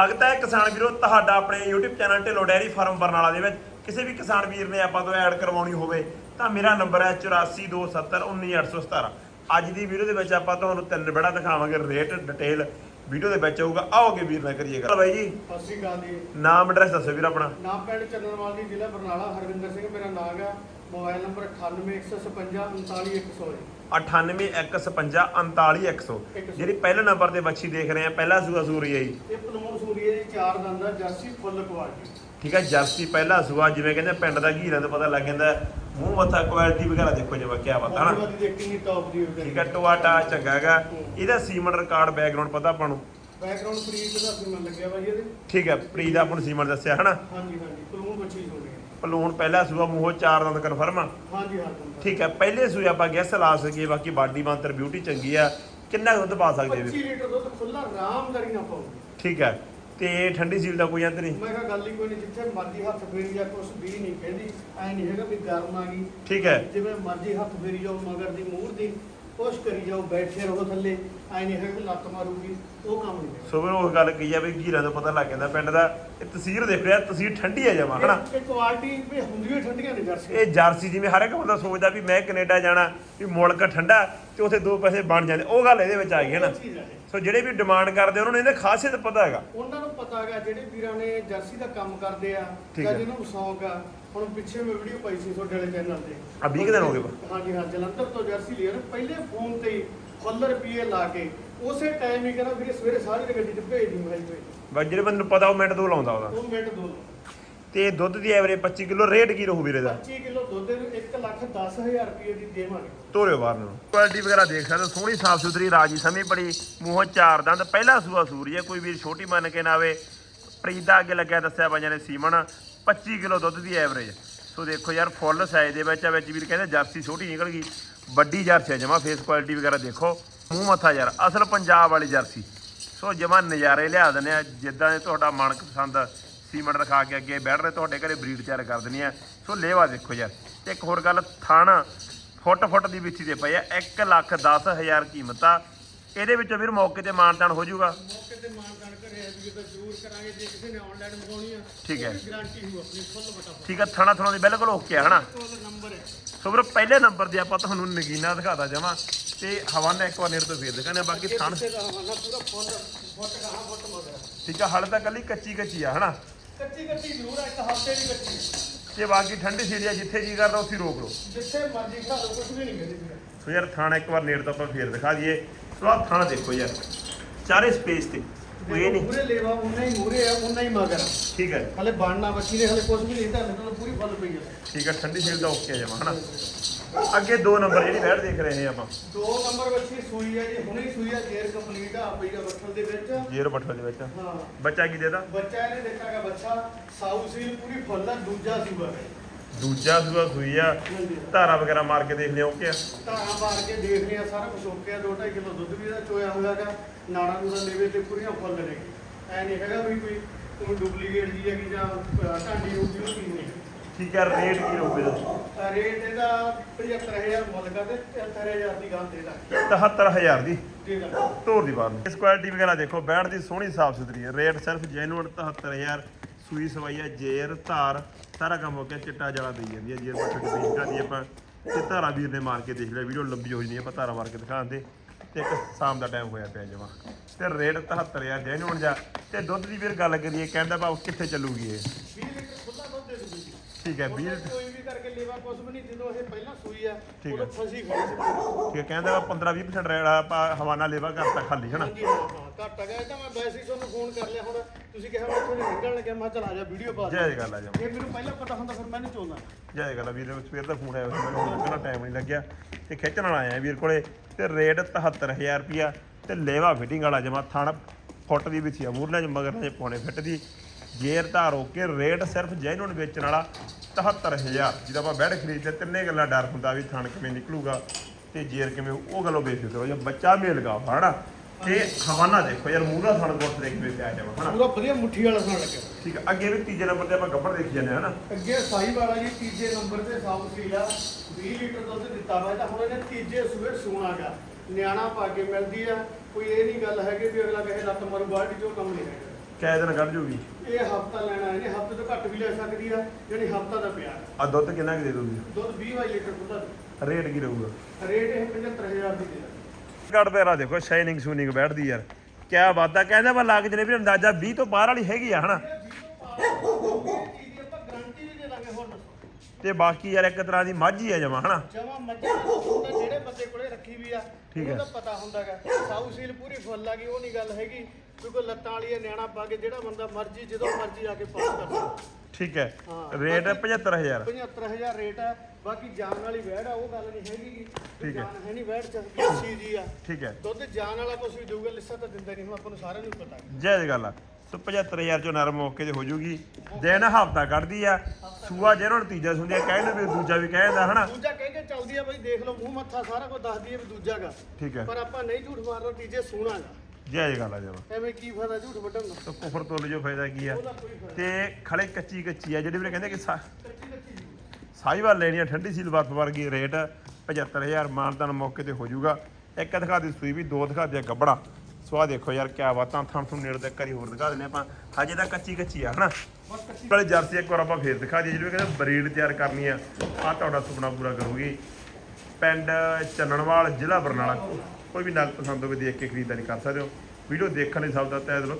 ਸਵਾਗਤ ਕਿਸਾਨ ਵੀਰੋ ਤੁਹਾਡਾ ਆਪਣੇ YouTube channel Dhillon dairy farm Barnala ਦੇ ਵਿੱਚ। ਕਿਸੇ ਵੀ ਕਿਸਾਨ ਵੀਰ ਨੇ ਆਪਾਂ ਤੋਂ ਐਡ ਕਰਵਾਉਣੀ ਹੋਵੇ ਤਾਂ ਮੇਰਾ ਨੰਬਰ ਹੈ 8427191817 ਅੱਜ ਦੀ ਵੀਡੀਓ ਦੇ ਵਿੱਚ ਆਪਾਂ ਤੁਹਾਨੂੰ ਤਿੰਨ ਬੜਾ ਦਿਖਾਵਾਂਗੇ ਰੇਟ ਡਿਟੇਲ ਵੀਡੀਓ ਦੇ ਵਿੱਚ ਆਊਗਾ ਆਓਗੇ ਵੀਰ ਨਾਲ ਕਰੀਏ ਗੱਲ। ਬਾਈ ਜੀ ਸਤਿ ਸ਼੍ਰੀ ਅਕਾਲ ਨਾਮ ਐਡਰੈਸ ਦੱਸੋ ਵੀਰ ਆਪਣਾ। ਨਾਮ ਪਿੰਡ ਚੰਨਵਾਲ ਦੀ ਜ਼ਿਲ੍ਹਾ ਬਰਨਾਲਾ ਹਰਵਿੰਦਰ ਸਿੰਘ ਮੇਰਾ ਨਾਮ ਹੈ। ਮੋਬਾਈਲ ਨੰਬਰ 9815599100 9815541100 ਜਿਹੜੀ ਪਹਿਲੇ ਨੰਬਰ ਤੇ ਬੱਚੀ ਦੇਖ ਰਹੇ ਆ ਪਹਿਲਾ ਸੂਆ ਸੂਰੀ ਹੈ ਜੀ। ਇਹ ਪਨੂਰ ਸੂਰੀ ਹੈ ਜੀ ਚਾਰ ਦੰਦ ਜਰਸੀ ਫੁੱਲ ਕੁਆਲਿਟੀ। ਠੀਕ ਹੈ ਜਰਸੀ ਪਹਿਲਾ ਸੂਆ ਜਿਵੇਂ ਕਹਿੰਦੇ ਪਿੰਡ ਦਾ ਘੀਰਾ ਤੋਂ ਪਤਾ ਲੱਗ ਜਾਂਦਾ ਮੂੰਹ ਮੱਥਾ ਕੁਆਲਿਟੀ ਵਗੈਰਾ ਦੇਖੋ ਜਿਵੇਂ ਕਿਆ ਬਾਤ ਹੈ ਨਾ ਠੀਕ ਹੈ ਟੋਆ ਚੰਗਾ ਹੈਗਾ। ਇਹਦਾ ਸੀਮਨ ਰਿਕਾਰਡ ਬੈਕਗ੍ਰਾਉਂਡ ਪਤਾ ਆਪਾਂ ਬੈਕਗ੍ਰਾਉਂਡ ਫਰੀਜ ਦਾ ਸਿਮਨ ਲੱਗਿਆ ਵਾ ਜੀ ਇਹਦੇ। ਠੀਕ ਹੈ ਪ੍ਰੀ ਦਾ ਆਪਾਂ ਨੂੰ ਸੀਮਨ ਦੱਸਿਆ ਹਨਾ? ਹਾਂਜੀ ਹਾਂਜੀ ਪਲੂਨ ਬੱਚੀ ਹੋ ਗਈ ਪਲੂਣ ਪਹਿਲਾ ਸੂਆ ਮੂੰਹੋਂ ਚਾਰ ਦੰਦ ਕਨਫਰਮ ਆ। ਹਾਂਜੀ ਹਾਂ ਠੀਕ ਹੈ ਪਹਿਲੇ ਸੂਏ ਆਪਾਂ ਗੈਸ ਲਾ ਸਕੀਏ ਬਾਕੀ ਬਾਡੀ ਬਾਂਤਰ ਬਿਊਟੀ ਚੰਗੀ ਆ। ਕਿੰਨਾ ਦੁੱਧ ਪਾ ਸਕਦੇ 25 ਵੀ ਲੀਟਰ ਦੁੱਧ ਖੁੱਲਾ ਆਰਾਮਦਾਰੀ ਨਾਲ ਪਾਉਗੀ ਠੀਕ ਹੈ ਤੇ ਠੰਡੀ ਸੀਲ ਦਾ ਕੋਈ ਅੰਤ ਨਹੀਂ? ਮੈਂ ਕਿਹਾ ਗੱਲ ਹੀ ਕੋਈ ਨਹੀਂ ਜਿੱਥੇ ਮਰਜ਼ੀ ਹੱਥ ਫੇਰੀ ਜਾ ਕੁਛ ਵੀ ਨਹੀਂ ਕਹਿੰਦੀ ਐ ਨਹੀਂ ਹੈਗਾ ਵੀ ਗਰਮ ਆ ਗਈ। ਠੀਕ ਹੈ। ਜਿਵੇਂ ਮਰਜ਼ੀ ਹੱਥ ਫੇਰੀ ਜਾਓ ਮਗਰ ਦੀ ਮੂਹਰ ਦੀ। ਕੁਛ ਕਰੀ ਜਾਓ ਬੈਠੇ ਰਹੋ ਥੱਲੇ ਐ ਨਹੀਂ ਵੀ ਲੱਤ ਮਾਰੂਗੀ ਉਹ ਕੰਮ ਨਹੀਂ ਸੋ ਉਹ ਗੱਲ ਕਹੀ ਆ ਵੀ ਘੀਰਾਂ ਤੋਂ ਪਤਾ ਲੱਗ ਜਾਂਦਾ ਪਿੰਡ ਦਾ ਇਹ ਤਸਵੀਰ ਦੇਖ ਰਿਹਾ ਤਸਵੀਰ ਠੰਡੀ ਆ ਜਮਾ ਹਨਾ? ਇਹ ਕੁਆਲਿਟੀ ਵੀ ਹੁੰਦੀਆਂ ਠੰਡੀਆਂ ਨੇ ਜਰਸੀ ਇਹ ਜਰਸੀ ਜਿਵੇਂ ਹਰ ਇੱਕ ਬੰਦਾ ਸੋਚਦਾ ਵੀ ਮੈਂ ਕੈਨੇਡਾ ਜਾਣਾ ਵੀ ਮੁਲਕ ਠੰਡਾ ਤੇ ਉੱਥੇ ਦੋ ਪੈਸੇ ਬਣ ਜਾਂਦੇ। ਉਹ ਗੱਲ ਇਹਦੇ ਵਿੱਚ ਆ ਗਈ ਹੈ ਨਾ। ਸੋ ਜਿਹੜੇ ਵੀ ਡਿਮਾਂਡ ਕਰਦੇ ਉਹਨਾਂ ਨੂੰ ਇਹਦੇ ਖਾਸੀਅਤ ਪਤਾ ਹੈਗਾ। ਉਹਨਾਂ ਨੂੰ ਪਤਾ ਹੈਗਾ ਜਿਹੜੇ ਵੀਰਾਂ ਨੇ ਜਰਸੀ ਦਾ ਕੰਮ ਕਰਦੇ ਆ ਜਾਂ। ਜਿਹਨਾਂ ਸ਼ੌਂਕ ਆ ਹੁਣ ਪਿੱਛੇ ਮੈਂ ਵੀਡੀਓ ਪਾਈ ਸੀ ਤੁਹਾਡੇ ਵਾਲੇ ਚੈਨਲ ਤੇ। ਆ 20 ਕੁ ਦਿਨ ਹੋ ਗਏ। ਹਾਂਜੀ ਹਾਂ ਜਲੰਧਰ ਤੋਂ ਜਰਸੀ ਨਾ ਪਹਿਲੇ ਫੋਨ ਤੇ ਹੀ ਫੁੱਲ ਰੁਪਏ ਲਾ ਕੇ ਉਸੇ ਟਾਈਮ ਹੀ ਕਹਿੰਦਾ ਵੀਰੇ ਸਵੇਰੇ ਸਾਰੀ ਗੱਡੀ ਤੇ ਭੇਜ ਦੂੰਗਾ ਜੀ ਬਸ ਜਿਹੜੇ ਬੰਦੇ ਨੂੰ ਪਤਾ ਉਹ ਮਿੰਟ ਦੋ ਲਾਉਂਦਾ ਉਹਦਾ। ਉਹ ਮਿੰਟ ਦੋ। ਤੇ ਦੁੱਧ ਦੀ ਐਵਰੇਜ 25 ਕਿਲੋ ਰੇਟ ਕੀ ਰਹੂ ਵੀਰੇ ਦਾ? 25 ਕਿਲੋ ਦੁੱਧ ਨੂੰ 1 ਲੱਖ 10000 ਰੁਪਏ ਦੀ ਦੇਵਾਂਗੇ। ਤੋਰਿਓ ਬਾਹਰ ਨੂੰ। ਕੁਆਲਿਟੀ ਵਗੈਰਾ ਦੇਖ ਸਕਦੇ ਹੋ, ਸੋਹਣੀ ਸਾਫ਼ ਸੁਥਰੀ ਰਾਜੀ ਸਮੀ ਬੜੀ, ਮੂੰਹੋਂ ਚਾਰ ਦੰਦ, ਪਹਿਲਾ ਸੂਆ ਸੂਰੀ ਹੈ, ਕੋਈ ਵੀਰ ਛੋਟੀ ਮੰਨ ਕੇ ਨਾ ਆਵੇ। ਪ੍ਰੀਤ ਅੱਗੇ ਲੱਗਿਆ ਦੱਸਿਆ ਬਾਈਆਂ ਨੇ ਸੀਮਨ 25 ਕਿਲੋ ਦੁੱਧ ਦੀ ਐਵਰੇਜ ਸੋ ਦੇਖੋ ਯਾਰ, ਫੁੱਲ ਸਾਈਜ਼ ਦੇ ਵਿੱਚ ਆ, ਵਿੱਚ ਵੀਰ ਕਹਿੰਦੇ ਜਰਸੀ ਛੋਟੀ ਨਿਕਲ ਗਈ, ਵੱਡੀ ਜਰਸੀ ਜਮਾ ਫੇਸ ਕੁਆਲਿਟੀ ਵਗੈਰਾ ਦੇਖੋ। ਮੂੰਹ ਮੱਥਾ ਯਾਰ, ਅਸਲ ਪੰਜਾਬ ਵਾਲੀ ਜਰਸੀ। ਸੋ ਜਮਾ ਨਜ਼ਾਰੇ ਲਿਆ ਦਿੰਦੇ ਆ, ਜਿੱਦਾਂ ਦੇ ਤੁਹਾਡਾ ਮਨ ਪਸੰਦ ਸੀਮੈਂਟ ਰਖਾ ਕੇ ਅੱਗੇ ਬੈਠ ਰਹੇ ਤੁਹਾਡੇ ਘਰੇ ਬਰੀਡ ਤਿਆਰ ਕਰ ਦਿੰਦੀ ਆ। ਸੋ ਲੇਵਾ ਦੇਖੋ ਯਾਰ ਤੇ ਇੱਕ ਹੋਰ ਗੱਲ ਥਣ ਫੁੱਟ ਫੁੱਟ ਦੀ ਵਿੱਥੀ ਤੇ ਪਈ ਆ 1 ਲੱਖ 10 ਹਜ਼ਾਰ ਕੀਮਤ। ਆ ਇਹਦੇ ਵਿੱਚੋਂ ਵੀਰ ਮੌਕੇ ਤੇ ਮਾਨਤਾਨ ਹੋ ਜਾਊਗਾ। ਮੌਕੇ ਤੇ ਮਾਨਦਾਨ ਕਰਿਆ ਵੀ ਤਾਂ ਜ਼ਰੂਰ ਕਰਾਂਗੇ ਜੇ ਕਿਸੇ ਨੇ ਆਨਲਾਈਨ ਮੰਗਾਉਣੀ ਆ ਠੀਕ ਹੈ। ਗਾਰੰਟੀ ਹੋ ਆਪਣੀ ਫੁੱਲ ਬਟਾ ਠੀਕ ਆ ਥਣਾ ਥਣਾ ਦੀ ਬਿਲਕੁਲ ਓਕੇ ਆ ਹਨਾ? ਨੰਬਰ ਹੈ। ਸੋ ਵੀਰ ਪਹਿਲੇ ਨੰਬਰ ਦੇ ਆਪਾਂ ਤੁਹਾਨੂੰ ਨਗੀਨਾ ਦਿਖਾਦਾ ਜਾਵਾਂ ਤੇ ਹਵਾਨਾ ਇੱਕ ਵਾਰ ਨੇੜ ਤੋਂ ਫੇਰ ਦਿਖਾਣੇ ਬਾਕੀ ਥਣ ਠੀਕ ਆ ਹਲ ਤਾਂ ਕੱਲੀ ਕੱਚੀ ਕੱਚੀ ਆ ਹਨਾ? ਕੱਚੀ ਕੱਚੀ ਜ਼ਰੂਰ ਆ ਇੱਕ ਹਫ਼ਤੇ ਦੀ ਕੱਚੀ ਤੇ ਬਾਕੀ ਠੰਡੀ ਸੀਰੀਆ ਜਿੱਥੇ ਜੀ ਕਰਦਾ ਉੱਥੇ ਹੀ ਰੋਕ ਲਓ। ਜਿੱਥੇ ਮਰਜ਼ੀ ਖਾ ਲਓ ਕੁਝ ਵੀ ਨਹੀਂ ਕਹਿੰਦੇ। ਸੋ ਯਾਰ ਥਾਣਾ ਇੱਕ ਵਾਰ ਨੇੜ ਤੋਂ ਆਪਾਂ ਫੇਰ ਦਿਖਾ ਦਈਏ। ਸੋ ਆਹ ਥਾਣਾ ਦੇਖੋ ਯਾਰ ਚਾਰੇ ਸਪੇਸ ਤੇ। ਕੋਈ ਇਹ ਨਹੀਂ। ਪੂਰੇ ਲੇਵਾ ਉਨਾ ਹੀ ਮੂਰੇ ਆ ਉਨਾ ਹੀ ਮਗਰ ਆ। ਠੀਕ ਹੈ ਹਲੇ ਬਣਨਾ ਬੱਚੀ ਨੇ ਹਲੇ ਕੁਝ ਵੀ ਨਹੀਂ ਤਾਂ ਪੂਰੀ ਫੁੱਲ ਪਈ ਆ। ਠੀਕ ਹੈ ਠੰਡੀ ਸੀਲ ਦਾ ਓਕੇ ਜਮਾ ਹਨਾ? ਅੱਗੇ ਦੋ ਨੰਬਰ ਜਿਹੜੀ ਬੈਠ ਦੇਖ ਰਹੇ ਆਪਾਂ। ਦੋ ਨੰਬਰ ਬੱਚੀ ਸੂਈ ਆ ਜੀ ਹੁਣੇ ਸੂਈ ਆ ਜੇਰ ਕੰਪਲੀਟ ਆ ਪਈ ਆ ਬੱਠਲ ਦੇ ਵਿੱਚ। ਜੀਰੋ ਬੱਠਲ ਦੇ ਵਿੱਚ। ਹਾਂ। ਬੱਚਾ ਕੀ ਦੇਦਾ? ਬੱਚਾ ਇਹਨੇ ਦੇਖਾਗਾ ਬੱਚਾ ਸਾਊ ਸੀਲ ਪੂਰੀ ਫੁੱਲ ਆ ਦੂਜਾ ਸੂਆ। ਹੈ ਦੂਜਾ ਸੂਆ ਸੂਈ ਆ। ਧਾਰਾ ਵਗੈਰਾ ਮਾਰ ਕੇ ਦੇਖ ਲਿਓ ਓਕੇ ਆ? ਧਾਰਾਂ ਮਾਰ ਕੇ ਦੇਖ ਲਿਆ ਸਾਰਾ ਕੁਝ ਓਕੇ ਆ 2.5 ਕਿਲੋ ਦੁੱਧ ਵੀ ਇਹਦਾ ਚੋਇਆ ਹੋਇਆਗਾ ਨਾੜਾ ਨੂੜਾ ਲੇਵੇ ਤੇ ਪੂਰੀਆਂ ਫੁੱਲ ਨੇ। ਐ ਨਹੀਂ ਹੈਗਾ ਵੀ ਕੋਈ ਕੋਈ ਡੁਪਲੀਕੇਟ ਜੀ ਹੈਗੀ ਜਾਂ ਢਾਂਡੀ ਰੋਟੀ ਉਹ ਚੀਜ਼ ਨਹੀਂ ਠੀਕ ਹੈ ਰੇਟ ਕੀ ਇਹਦਾ? ਤਾਂ ਰੇਟ ਇਹਦਾ 75000 ਮੁੱਲ ਕਰਦੇ 73000 ਦੀ ਗੱਲ ਦੇ ਦਾਂਗੇ। 73000 ਦੀ? ਦੇ ਦਾਂਗੇ। ਤੋਰ ਦੀ ਬਾਤ ਇਸ ਕੁਆਲਿਟੀ ਵਗੈਰਾ ਦੇਖੋ ਬੈਠ ਦੀ ਸੋਹਣੀ ਸਾਫ਼ ਸੁਥਰੀ ਹੈ। ਰੇਟ ਸਿਰਫ ਜੈਨੂਅਨ 73000 ਸੂਈ ਸਵਾਈ ਹੈ ਜੇਰ ਧਾਰ ਸਾਰਾ ਕੰਮ ਹੋ ਗਿਆ ਚਿੱਟਾ ਜਲਾ ਦੇਈ ਜਾਂਦੀ ਹੈ ਜੇਰ ਬੱਠੇ ਦੀ ਪੇਸ਼ ਕਰਦੀ ਆਪਾਂ ਤੇ ਧਾਰਾ ਵੀਰ ਨੇ ਮਾਰ ਕੇ ਦੇਖ ਲਿਆ ਵੀਡੀਓ ਲੰਬੀ ਹੋ ਜਣੀ ਆਪਾਂ ਧਾਰਾ ਮਾਰ ਕੇ ਦਿਖਾਉਂਦੇ ਤੇ ਇੱਕ ਸ਼ਾਮ ਦਾ ਟਾਈਮ ਹੋਇਆ ਪਿਆ ਜਮਾ। ਤੇ ਰੇਟ 73000 ਜੈਨੂਅਨ ਜਾ ਤੇ ਦੁੱਧ ਦੀ ਵੀਰ ਗੱਲ ਕਰੀਏ ਕਹਿੰਦਾ ਬਾ ਕਿੱਥੇ ਚੱਲੂਗੀ ਇਹ? 20 ਲੀਟਰ ਖੁੱਲਾ ਦੁੱਧ ਦੇ ਦੂਗੀ ਠੀਕ ਹੈ ਉਹਨੇ 20 ਕੋਈ ਵੀ ਕਰਕੇ ਲੇਵਾ ਕੁਝ ਵੀ ਨਹੀਂ ਜਦੋਂ ਇਹ ਪਹਿਲਾਂ ਸੂਈ ਆ ਠੀਕ ਉਦੋਂ। ਫਸੀ ਖੜੀ ਸੀ। ਠੀਕ ਹੈ ਕਹਿੰਦਾ ਵਾ 15 20% ਰੇਟ ਆਪਾਂ ਹਵਾਨਾ ਲੇਵਾ ਕਰਤਾ ਖਾਲੀ ਹਨਾ? ਹਾਂਜੀ ਹਾਂ ਹਾਂ ਘੱਟ ਗਿਆ। ਇਹ ਤਾਂ ਮੈਂ ਵੈਸੇ ਹੀ ਤੁਹਾਨੂੰ ਫੋਨ ਕਰ ਲਿਆ ਹੁਣ ਤੁਸੀਂ ਕਿਹਾ ਮੈਂ ਤੁਹਾਨੂੰ ਨਿਕਲਣ ਲੱਗਿਆ ਮੈਂ ਕਿਹਾ ਚਲ ਆ ਜਾ ਵੀਡੀਓ ਪਾ ਦੇ ਜੈ ਗੱਲ ਆ ਜਮਾ ਜੇ ਮੈਨੂੰ ਪਹਿਲਾਂ ਪਤਾ ਹੁੰਦਾ ਫਿਰ ਮੈਂ ਨਹੀਂ ਚੋਂਦਾ ਜੈ ਗੱਲ ਆ ਵੀਰ ਨੂੰ ਸਵੇਰ ਦਾ ਫੋਨ ਆਇਆ ਸੀ ਮੈਨੂੰ ਹੁਣ ਟਾਈਮ ਨਹੀਂ ਲੱਗਿਆ। ਤੇ ਖਿੱਚਣ ਵਾਲਾ ਆਇਆ ਵੀਰ ਕੋਲੇ ਤੇ ਰੇਟ 73000 ਰੁਪਿਆ ਤੇ ਲੇਵਾ ਫਿਟਿੰਗ ਵਾਲਾ ਜਮਾ ਥਣ ਫੁੱਟ ਦੀ ਵਿੱਚ ਆ ਮੂਰਲੇ ਮਗਰ ਪੌਣੇ ਫਿੱਟ ਦੀ। ਗੇਅਰ ਧਾਰ ਹੋ ਕੇ ਰੇਟ ਸਿਰਫ ਜੈਨੂਨ ਵੇਚਣ ਵਾਲਾ 73000 ਜਿਹਦਾ ਆਪਾਂ ਬੈਡ ਖਰੀਦਦੇ ਤਿੰਨੇ ਗੱਲਾਂ ਡਰ ਹੁੰਦਾ ਵੀ ਥਣ ਕਿਵੇਂ ਨਿਕਲੂਗਾ ਤੇ ਜੇਰ ਕਿਵੇਂ ਉਹ ਗੱਲੋਂ ਬੇਫਿਕਰ ਕਰੋ ਜੇ ਬੱਚਾ ਮੇਲ ਗਾ ਹਨਾ? ਤੇ ਹਵਾਨਾ ਦੇਖੋ ਯਾਰ ਮੂਹਰਾ ਥਣ ਗੁੱਟ ਦੇ ਕਿਵੇਂ ਪਿਆ ਜਾਵਾ ਹਨਾ? ਪੂਰਾ ਵਧੀਆ ਮੁੱਠੀ ਵਾਲਾ ਸੁਣ ਲੱਗਿਆ ਠੀਕ ਆ ਅੱਗੇ ਵੀ ਤੀਜੇ ਨੰਬਰ ਤੇ ਆਪਾਂ ਗੱਬੜ ਦੇਖੀ ਜਾਂਦੇ ਹਾਂ ਹਨਾ? ਅੱਗੇ ਸਾਈ ਵਾਲਾ ਜੀ ਤੀਜੇ ਨੰਬਰ ਤੇ ਸਾਊਥ ਸੀਲਾ 20 ਲੀਟਰ ਦੁੱਧ ਦਿੱਤਾ ਵਾ ਤਾਂ ਹੁਣ ਇਹਨੇ ਤੀਜੇ ਸੂਏ ਸੂਣਾਗਾ ਨਿਆਣਾ ਪਾ ਕੇ ਮਿਲਦੀ ਆ। ਕੋਈ ਇਹ ਨਹੀਂ ਗੱਲ ਹੈਗੀ ਵੀ ਅਗਲਾ ਕਹੇ ਲੱਤ ਮਾਰੂ ਬਾਲਟੀ ਚੋਂ ਕੰਮ ਨਹੀਂ ਹੈਗਾ। ਕਿਆ ਦਿਨ ਕੱਢ ਜੂਗੀ। ਇਹ ਹਫਤਾ ਲੈਣਾ ਇਹਨੇ ਹਫ਼ਤੇ ਤੋਂ ਘੱਟ ਵੀ ਲੈ ਸਕਦੀ ਆ ਜਿਹੜੀ ਹਫਤਾ ਦਾ ਪਿਆ ਆ ਦੁੱਧ ਕਿੰਨਾ ਕੁ ਦੇ ਦੂਗੀ ਦੁੱਧ 20 ਵਾਲੀ ਲੀਟਰ ਦੁੱਧ। ਰੇਟ ਕੀ ਰਹੂਗਾ? ਰੇਟ ਇਹ 75000 ਦੀ ਦੇ ਕੱਢ ਪੈਰਾ ਦੇਖੋ ਸ਼ਾਈਨਿੰਗ ਸ਼ੂਨਿੰਗ ਬੈਠਦੀ ਯਾਰ। ਕਿਆ ਵਾਦਾ ਕਹਿੰਦਾ ਵਾ ਲੱਗ ਜਨੇ ਵੀ ਅੰਦਾਜ਼ਾ 20 ਤੋਂ ਬਾਹਰ ਵਾਲੀ ਹੈਗੀ ਆ ਹਨਾ? ਚੀਜ਼ ਦੀ ਆਪਾਂ ਗਾਰੰਟੀ ਵੀ ਦੇ ਦਾਂਗੇ ਹੋਰ ਦੱਸੋ। ਤੇ ਬਾਕੀ ਯਾਰ ਇੱਕ ਤਰ੍ਹਾਂ ਦੀ ਮੱਝ ਹੀ ਆ ਜਮਾ ਹਨਾ ਜਮਾ ਮੱਝਾਂ ਦਾ ਦੁੱਧ ਤਾਂ ਜਿਹੜੇ ਬੰਦੇ ਕੋਲੇ ਰੱਖੀ ਵੀ ਆ ਠੀਕ ਹੈ। ਉਹਨੂੰ ਤਾਂ ਪਤਾ ਹੁੰਦਾਗਾ ਸਾਊ ਸੀਲ ਪੂਰੀ ਫੁੱਲ ਆ ਗਈ ਉਹ ਨਹੀਂ ਗੱਲ ਹੈਗੀ ਕੋਈ ਕੋਈ ਲੱਤਾਂ ਵਾਲੀ ਆ, ਨਿਆਣਾ ਪਾ ਕੇ ਜਿਹੜਾ ਬੰਦਾ ਮਰਜ਼ੀ ਜਦੋਂ ਮਰਜ਼ੀ ਆ ਕੇ ਪਾਸ ਕਰ ਸਕਦਾ ਠੀਕ ਹੈ ਹਾਂ। ਰੇਟ 75000 75000 ਰੇਟ ਹੈ ਬਾਕੀ ਜਾਨ ਵਾਲੀ ਵੈੜ ਆ ਉਹ ਗੱਲ ਨਹੀਂ ਹੈਗੀ ਗੀ। ਠੀਕ ਵੀ ਹੈ। ਜਾਨ ਹੈ ਨਹੀਂ ਵੈੜ ਚ ਜੀ ਆ ਠੀਕ ਹੈ ਦੁੱਧ ਜਾਨ ਵਾਲਾ ਕੁਛ ਵੀ ਦੇਊਗਾ ਲਿੱਸਾ ਤਾਂ ਦਿੰਦਾ ਨਹੀਂ ਹੁਣ ਆਪਾਂ ਨੂੰ ਸਾਰਿਆਂ ਨੂੰ ਪਤਾ ਹੈ। ਜਾਇਜ਼ ਗੱਲ ਆ ਸੋ 75000 ਚੋਂ ਨਰਮ ਮੌਕੇ ਤੇ ਹੋ ਜੂਗੀ। ਦਿਨ ਹਫਤਾ ਕੱਢਦੀ ਆ। ਸੂਆ ਜਿਹਨਾਂ ਨੂੰ ਤੀਜਾ ਸੁਣਿਆ ਕਹਿੰਦੇ ਵੀ ਦੂਜਾ ਵੀ ਕਹਿੰਦਾ ਹਨਾ? ਦੂਜਾ ਕਹਿ ਕੇ ਚੱਲਦੀ ਆ ਬਈ ਦੇਖ ਲਓ ਮੂੰਹ ਮੱਥਾ ਸਾਰਾ ਕੁਝ ਦੱਸਦੀ ਆ ਵੀ ਦੂਜਾਗਾ। ਠੀਕ ਹੈ ਪਰ ਆਪਾਂ ਨਹੀਂ ਝੂਠ ਮਾਰਨਾ ਤੀਜੇ ਸੋਹਣਾਗਾ ਜਾਇਜ਼ ਗੱਲ ਆ ਜਮਾ ਐਵੇਂ ਕੀ ਫਾਇਦਾ ਝੂਠ ਵੱਢਣ ਦਾ? ਸੋ ਕੁਫਰ ਤੋਲ ਜੋ ਫਾਇਦਾ ਕੀ ਆ? ਤੇ ਖਲੇ ਕੱਚੀ ਕੱਚੀ ਆ ਜਿਹੜੇ ਵੀਰੇ ਕਹਿੰਦੇ ਕਿ ਜੀ। ਸਾਈਵਾਲ ਲੈਣੀ ਆ ਠੰਡੀ ਸੀਲ ਬਰਫ ਵਰਗੀ ਰੇਟ 75000 ਮਾਨਦਾਨ ਮੌਕੇ ਤੇ ਹੋ ਜਾਊਗਾ ਇੱਕ ਦਿਖਾ ਦੀ ਸੂਈ ਵੀ ਦੋ ਦਿਖਾ ਦਿਆ ਗੱਬੜਾ। ਸੋ ਦੇਖੋ ਯਾਰ ਕਿਆ ਬਾਤਾਂ ਥਣ ਥਣ ਨੇੜੇ ਤੱਕ ਕਰੀ ਹੋਰ ਦਿਖਾ ਦਿੰਦੇ ਆਪਾਂ। ਹਜੇ ਤਾਂ ਕੱਚੀ ਕੱਚੀ ਆ ਹਨਾ? ਵਾਲੇ ਜਰਸੀ ਇੱਕ ਵਾਰ ਆਪਾਂ ਫੇਰ ਦਿਖਾ ਦਈਏ ਜਿਹੜੇ ਕਹਿੰਦੇ ਬਰੀਡ ਤਿਆਰ ਕਰਨੀ ਆ। ਆ ਤੁਹਾਡਾ ਸੁਪਨਾ ਪੂਰਾ ਕਰੂਗੀ। ਪਿੰਡ ਚੰਨਣਵਾਲ ਜ਼ਿਲ੍ਹਾ ਬਰਨਾਲਾ। ਕੋਈ ਵੀ ਨਗ ਪਸੰਦ ਹੋਵੇ ਦੇਖ ਕੇ ਖਰੀਦਦਾਰੀ ਕਰ ਸਕਦੇ ਹੋ। ਵੀਡੀਓ ਦੇਖਣ ਲਈ ਸਭ ਦਾ ਤਹਿ ਦਿਲੋਂ